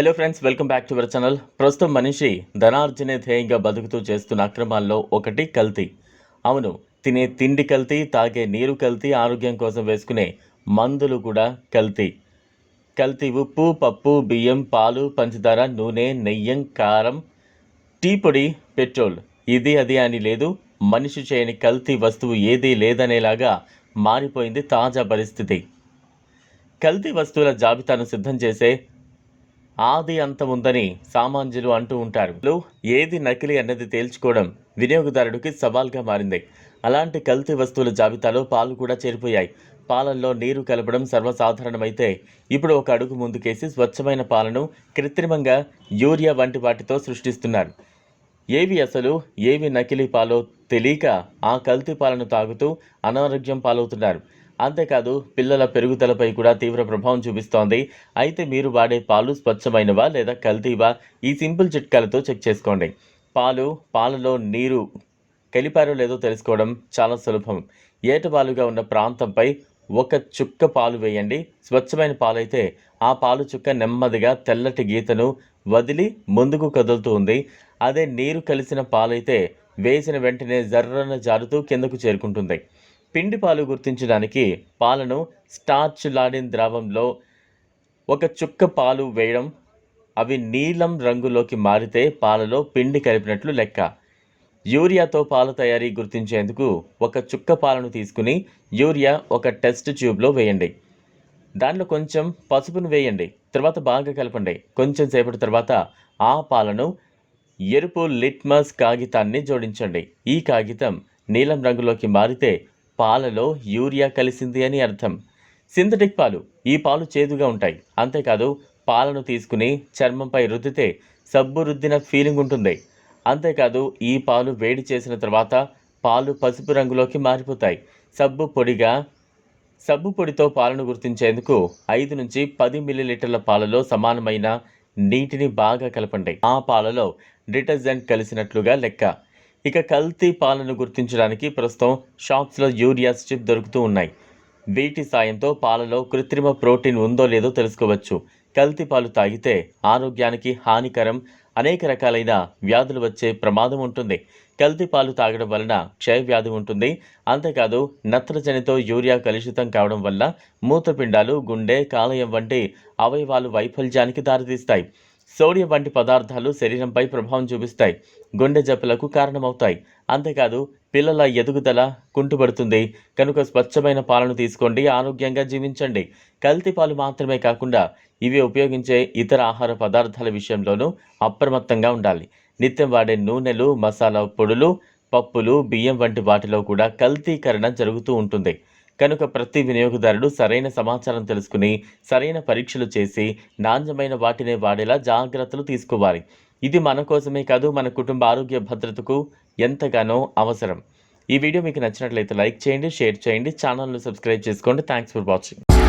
Hello friends welcome back to our channel ప్రస్తుతం మనిషి ధనార్జనే ధ్యేయంగా బతుకుతూ చేస్తున్న అక్రమాల్లో ఒకటి కల్తీ. అవును తినే తిండి కల్తీ తాగే నీరు కల్తీ ఆరోగ్యం కోసం వేసుకునే మందులు కూడా కల్తీ. కల్తీ ఉప్పు పప్పు బియ్యం పాలు పంచదార నూనె నెయ్యం కారం టీ పొడి పెట్రోల్. ఇది అది అని లేదు మనిషి చేయని కల్తీ వస్తువు ఏదీ లేదనేలాగా మారిపోయింది తాజా పరిస్థితి. కల్తీ వస్తువుల జాబితాను సిద్ధం చేసే ఆది అంతం ఉందని సామాన్యులు అంటూ ఉంటారు. లో ఏది నకిలీ అన్నది తేల్చుకోవడం వినియోగదారుడికి సవాల్గా మారింది. అలాంటి కల్తీ వస్తువుల జాబితాలో పాలు కూడా చేరిపోయాయి. పాలల్లో నీరు కలపడం సర్వసాధారణమైతే ఇప్పుడు ఒక అడుగు ముందుకేసి స్వచ్ఛమైన పాలను కృత్రిమంగా యూరియా వంటి వాటితో సృష్టిస్తున్నారు. ఏవి అసలు ఏవి నకిలీ పాలో తెలియక ఆ కల్తీ పాలను తాగుతూ అనారోగ్యం పాలవుతున్నారు. అంతేకాదు పిల్లల పెరుగుదలపై కూడా తీవ్ర ప్రభావం చూపిస్తోంది. అయితే మీరు వాడే పాలు స్వచ్ఛమైనవా లేదా కల్తీవా? ఈ సింపుల్ చిట్కాలతో చెక్ చేసుకోండి. పాలు పాలలో నీరు కలిపారో లేదో తెలుసుకోవడం చాలా సులభం. ఏటవాలుగా ఉన్న ప్రాంతంపై ఒక చుక్క పాలు వేయండి. స్వచ్ఛమైన పాలైతే ఆ పాలు చుక్క నెమ్మదిగా తెల్లటి గీతను వదిలి ముందుకు కదులుతూ ఉంది. అదే నీరు కలిసిన పాలైతే వేసిన వెంటనే జర్రన జారుతూ కిందకు చేరుకుంటుంది. పిండి పాలు గుర్తించడానికి పాలను స్టార్చ్ లాడిన్ ద్రావంలో ఒక చుక్క పాలు వేయడం అవి నీలం రంగులోకి మారితే పాలలో పిండి కలిపినట్లు లెక్క. యూరియాతో పాల తయారీ గుర్తించేందుకు ఒక చుక్క పాలను తీసుకుని యూరియా ఒక టెస్ట్ ట్యూబ్లో వేయండి. దాంట్లో కొంచెం పసుపును వేయండి తర్వాత బాగా కలపండి. కొంచెం సేపటి తర్వాత ఆ పాలను ఎరుపు లిట్మస్ కాగితాన్ని జోడించండి. ఈ కాగితం నీలం రంగులోకి మారితే పాలలో యూరియా కలిసింది అని అర్థం. సింథటిక్ పాలు ఈ పాలు చేదుగా ఉంటాయి. అంతేకాదు పాలను తీసుకుని చర్మంపై రుద్దితే సబ్బు రుద్దిన ఫీలింగ్ ఉంటుంది. అంతేకాదు ఈ పాలు వేడి చేసిన తర్వాత పాలు పసుపు రంగులోకి మారిపోతాయి. సబ్బు పొడిగా సబ్బు పొడితో పాలను గుర్తించేందుకు ఐదు నుంచి పది మిల్లీలీటర్ల పాలలో సమానమైన నీటిని బాగా కలపండి. ఆ పాలలో డిటర్జెంట్ కలిసినట్లుగా లెక్క. ఇక కల్తీ పాలను గుర్తించడానికి ప్రస్తుతం షాప్స్లో యూరియా స్ట్రిప్ దొరుకుతూ ఉన్నాయి. వీటి సాయంతో పాలలో కృత్రిమ ప్రోటీన్ ఉందో లేదో తెలుసుకోవచ్చు. కల్తీ పాలు తాగితే ఆరోగ్యానికి హానికరం అనేక రకాలైన వ్యాధులు వచ్చే ప్రమాదం ఉంటుంది. కల్తీ పాలు తాగడం వలన క్షయ వ్యాధి ఉంటుంది. అంతేకాదు నత్రజనితో యూరియా కలుషితం కావడం వల్ల మూత్రపిండాలు గుండె కాలయం వంటి అవయవాలు వైఫల్యానికి దారితీస్తాయి. సోడియం వంటి పదార్థాలు శరీరంపై ప్రభావం చూపిస్తాయి. గుండె జబ్బులకు కారణమవుతాయి. అంతేకాదు పిల్లల ఎదుగుదల కుంటుపడుతుంది. కనుక స్వచ్ఛమైన పాలను తీసుకోండి ఆరోగ్యంగా జీవించండి. కల్తీ పాలు మాత్రమే కాకుండా ఇవి ఉపయోగించే ఇతర ఆహార పదార్థాల విషయంలోనూ అప్రమత్తంగా ఉండాలి. నిత్యం వాడే నూనెలు మసాలా పొడులు పప్పులు బియ్యం వంటి వాటిలో కూడా కల్తీకరణ జరుగుతూ ఉంటుంది. కనుక ప్రతి వినియోగదారుడు సరైన సమాచారం తెలుసుకుని సరైన పరీక్షలు చేసి నాణ్యమైన వాటినే వాడేలా జాగ్రత్తలు తీసుకోవాలి. ఇది మన కోసమే కాదు మన కుటుంబ ఆరోగ్య భద్రతకు ఎంతగానో అవసరం. ఈ వీడియో మీకు నచ్చినట్లయితే లైక్ చేయండి షేర్ చేయండి ఛానల్ను సబ్స్క్రైబ్ చేసుకోండి. Thanks for watching